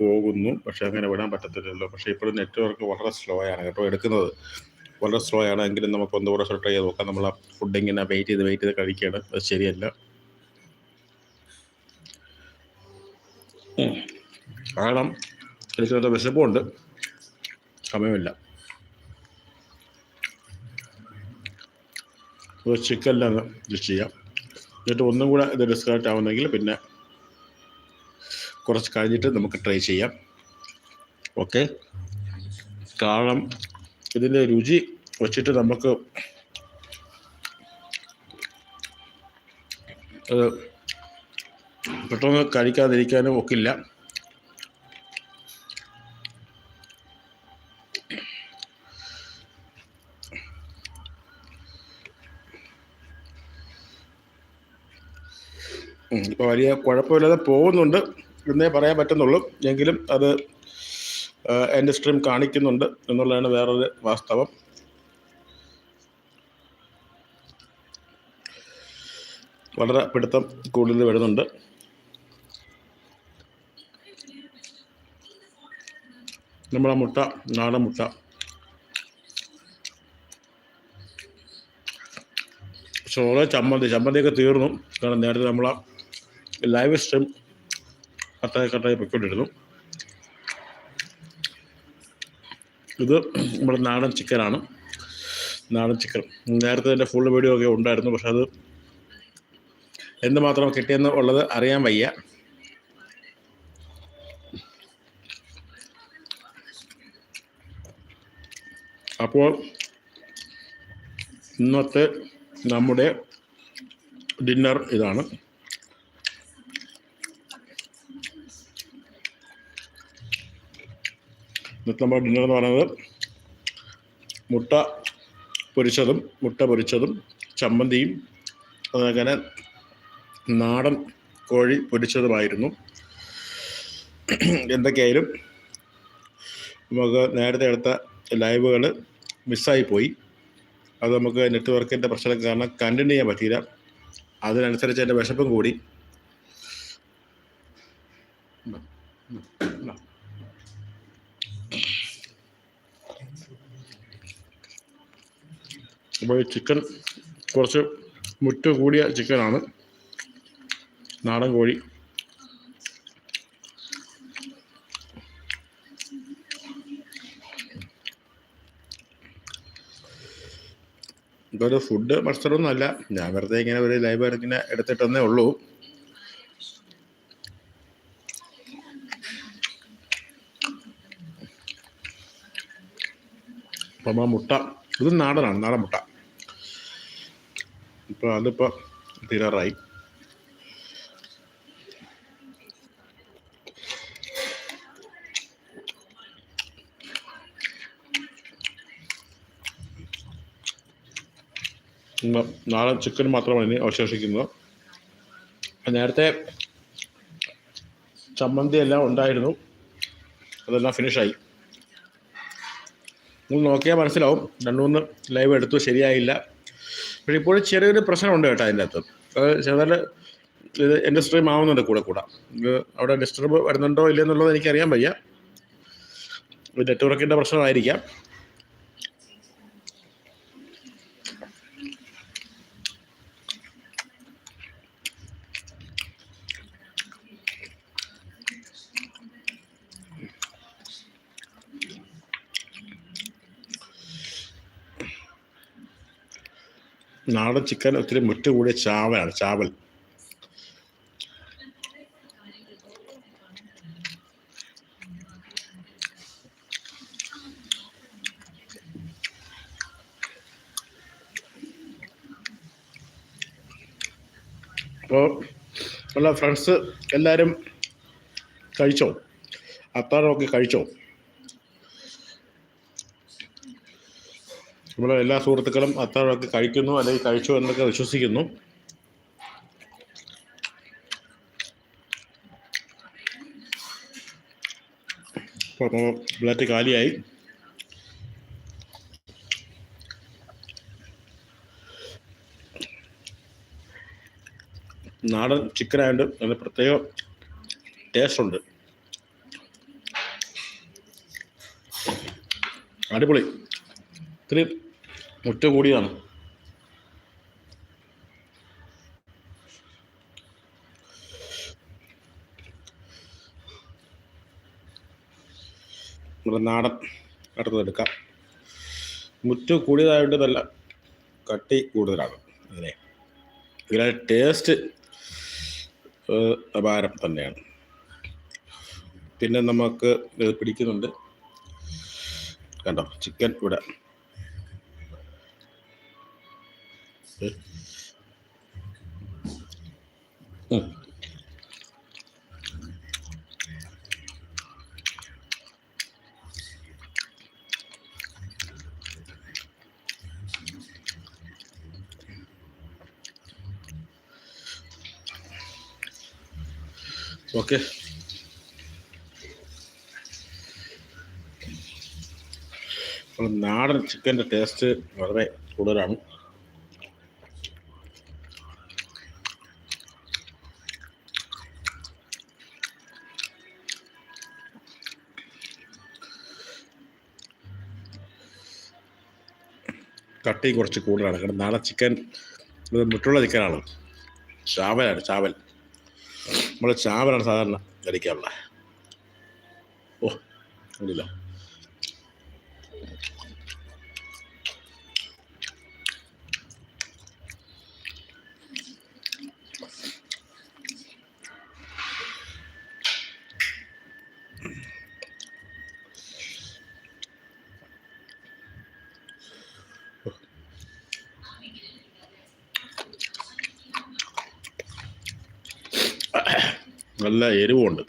പോകുന്നു. പക്ഷേ അങ്ങനെ വിടാൻ പറ്റത്തില്ലല്ലോ. പക്ഷേ ഇപ്പോഴും നെറ്റ്വർക്ക് വളരെ സ്ലോ ആണ് കേട്ടോ എടുക്കുന്നത്. വളരെ സ്ലോ ആണ് എങ്കിലും നമുക്ക് ഒന്നുകൂടെ ട്രൈ ചെയ്ത് നോക്കാം. നമ്മൾ ആ ഫുഡ് ഇങ്ങനെ വെയിറ്റ് ചെയ്ത് വെയിറ്റ് ചെയ്ത് കഴിക്കുകയാണ്. അത് ശരിയല്ല. കാരണം എനിക്ക് നല്ല വിശപ്പുണ്ട് സമയമില്ല. ചിക്കനിലാണ് ഇത് ചെയ്യാം. എന്നിട്ട് ഒന്നും കൂടെ ഇത് ഡിസ്കൗണ്ട് ആവുന്നെങ്കിൽ പിന്നെ കുറച്ച് കഴിഞ്ഞിട്ട് നമുക്ക് ട്രൈ ചെയ്യാം. ഓക്കെ കാരണം ഇതിന്റെ രുചി വച്ചിട്ട് നമുക്ക് പെട്ടെന്ന് കഴിക്കാതിരിക്കാനും ഒക്കില്ല. ഇപ്പോൾ വലിയ കുഴപ്പമില്ലാതെ പോകുന്നുണ്ട്. എന്നേ പറയാൻ പറ്റുന്നുള്ളൂ. എങ്കിലും അത് എന്റെ സ്ട്രീം കാണിക്കുന്നുണ്ട് എന്നുള്ളതാണ് വേറൊരു വാസ്തവം. വളരെ പിടുത്തം കൂടുതൽ വരുന്നുണ്ട്. നമ്മളെ മുട്ട നാടൻ മുട്ട. ചോറ് ചമ്മന്തി ചമ്മന്തിയൊക്കെ തീർന്നു. കാരണം നേരത്തെ നമ്മളെ ലൈവ് സ്ട്രീം കട്ടായി കട്ടായി പൊയ്ക്കൊണ്ടിരുന്നു. ഇത് നമ്മുടെ നാടൻ ചിക്കനാണ്. നാടൻ ചിക്കൻ. നേരത്തെ എന്റെ ഫുൾ വീഡിയോ ഒക്കെ ഉണ്ടായിരുന്നു പക്ഷെ അത് എന്തുമാത്രം കിട്ടിയെന്ന് ഉള്ളത് അറിയാൻ വയ്യ. അപ്പോൾ ഇന്നത്തെ നമ്മുടെ ഡിന്നർ ഇതാണ്. ഇന്നത്തെ നമ്മുടെ ഡിന്നർ എന്ന് പറയുന്നത് മുട്ട പൊരിച്ചതും മുട്ട പൊരിച്ചതും ചമ്മന്തിയും അതങ്ങനെ നാടൻ കോഴി പൊരിച്ചതുമായിരുന്നു. എന്തൊക്കെയായാലും നമുക്ക് നേരത്തെ എടുത്ത ലൈവുകൾ മിസ്സായി പോയി. അത് നമുക്ക് നെറ്റ്വർക്കിന്റെ പ്രശ്നം കാരണം കണ്ടിന്യൂ ചെയ്യാൻ പറ്റിയില്ല. അതിനനുസരിച്ച് എന്റെ വിശപ്പും കൂടി. അപ്പോൾ ഈ ചിക്കൻ കുറച്ച് മുറ്റ് കൂടിയ ചിക്കനാണ് നാടൻ കോഴി. ഇതൊരു ഫുഡ് മത്സരമൊന്നുമല്ല. ഞാൻ വെറുതെ ഇങ്ങനെ ഒരു ലൈവ് ഇങ്ങനെ എടുത്തിട്ടെന്നേ ഉള്ളൂ. അപ്പം ആ മുട്ട ഇത് നാടനാണ് നാടൻ മുട്ട. ഇപ്പോൾ അതിപ്പോൾ തീരാറായി. നാളെ ചിക്കൻ മാത്രമാണ് ഇനി അവശേഷിക്കുന്നത്. നേരത്തെ ചമ്മന്തി എല്ലാം ഉണ്ടായിരുന്നു. അതെല്ലാം ഫിനിഷായി നിങ്ങൾ നോക്കിയാൽ മനസ്സിലാവും. രണ്ട് മൂന്ന് ലൈവ് എടുത്തു ശരിയായില്ല. പക്ഷേ ഇപ്പോഴും ചെറിയൊരു പ്രശ്നമുണ്ട് കേട്ടോ അതിന്റെ അകത്ത് അത് ചെറുതായിട്ട് ഇത് എന്റെ സ്ട്രീം ആവുന്നുണ്ട് കൂടെ കൂടെ. അവിടെ ഡിസ്റ്റർബ് വരുന്നുണ്ടോ ഇല്ലെന്നുള്ളത് എനിക്കറിയാൻ വയ്യ. നെറ്റ്വർക്കിന്റെ പ്രശ്നമായിരിക്കാം. നാടൻ ചിക്കൻ ഒത്തിരി മുറ്റ കൂടിയ ചാവലാണ് ചാവൽ. അപ്പോൾ ഉള്ള ഫ്രണ്ട്സ് എല്ലാവരും കഴിച്ചോ? അത്താഴമൊക്കെ കഴിച്ചോ? നമ്മുടെ എല്ലാ സുഹൃത്തുക്കളും അത്താഴമൊക്കെ കഴിക്കുന്നു അല്ലെങ്കിൽ കഴിച്ചു എന്നൊക്കെ വിശ്വസിക്കുന്നു. പ്ലേറ്റ് കാലിയായി. നാടൻ ചിക്കൻ ആയതുകൊണ്ട് അതിന് പ്രത്യേക ടേസ്റ്റ് ഉണ്ട്. അടിപൊളി. ഇത്തിരി മുറ്റ കൂടിയാണ് നമ്മുടെ നാടൻ അടുത്തതെടുക്കാം മുറ്റ കൂടിയതായതുകൊണ്ട് നല്ല കട്ടി കൂടുതലാണ് അതിനെ. ഇതിലെ ടേസ്റ്റ് അപാരം തന്നെയാണ്. പിന്നെ നമുക്ക് പിടിക്കുന്നുണ്ട്. കണ്ടോ ചിക്കൻ ഇവിടെ ഓക്കെ അപ്പോൾ നാടൻ ചിക്കന്റെ ടേസ്റ്റ് വളരെ കൂടുതലാണ്. കട്ടി കുറച്ച് കൂടുതലാണ്. കാരണം നാളെ ചിക്കൻ മുട്ടുള്ള ചിക്കനാണ്. ചാവലാണ് ചാവൽ. നമ്മൾ ചാവലാണ് സാധാരണ കഴിക്കാറുള്ളത്. ഓ ഇല്ല നല്ല എരിവുണ്ട്.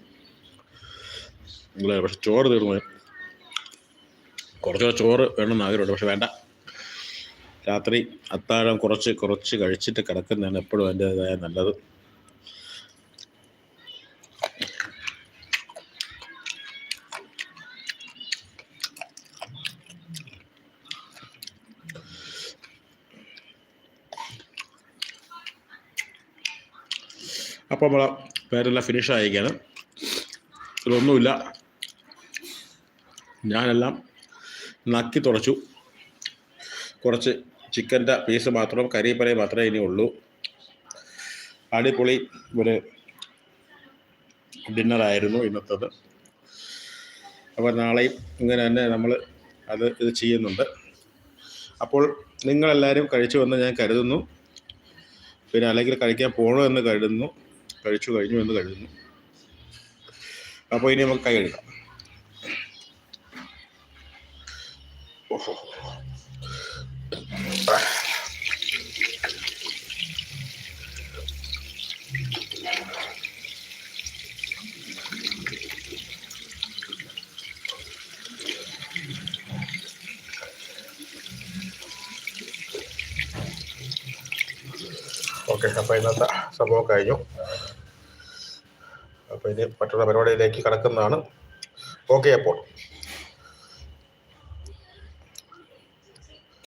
പക്ഷെ ചോറ് തീർന്നു. കുറച്ചുകൂടെ ചോറ് വേണമെന്ന് ആഗ്രഹമുണ്ട്. പക്ഷെ വേണ്ട. രാത്രി അത്താഴം കുറച്ച് കുറച്ച് കഴിച്ചിട്ട് കിടക്കുന്നതാണ് എപ്പോഴും അതിന്റെതായ നല്ലത്. അപ്പോൾ നമ്മളെ പേരെല്ലാം ഫിനിഷ് ആയിരിക്കുകയാണ് ഇതൊന്നുമില്ല ഞാനെല്ലാം നക്കി തുടച്ചു. കുറച്ച് ചിക്കന്റെ പീസ് മാത്രം കരിപ്പറയും മാത്രമേ ഇനി ഉള്ളൂ. അടിപൊളി ഒരു ഡിന്നറായിരുന്നു ഇന്നത്തത്. അപ്പോൾ നാളെയും ഇങ്ങനെ തന്നെ നമ്മൾ അത് ഇത് ചെയ്യുന്നുണ്ട്. അപ്പോൾ നിങ്ങളെല്ലാവരും കഴിച്ചു വന്ന് ഞാൻ കരുതുന്നു. പിന്നെ അല്ലെങ്കിൽ കഴിക്കാൻ പോകണമെന്ന് കരുതുന്നു. കഴിച്ചു കഴിഞ്ഞു എന്ന് കരുതുന്നു. അപ്പോൾ ഇനി നമുക്ക് കൈ കഴുകാം. ഓഹോ. ഓക്കെ അപ്പോൾ ഇന്നത്തെ സംഭവം കഴിഞ്ഞു. ഇനി മറ്റുള്ള പരിപാടിയിലേക്ക് കടക്കുന്നതാണ്. ഓക്കെ അപ്പോൾ.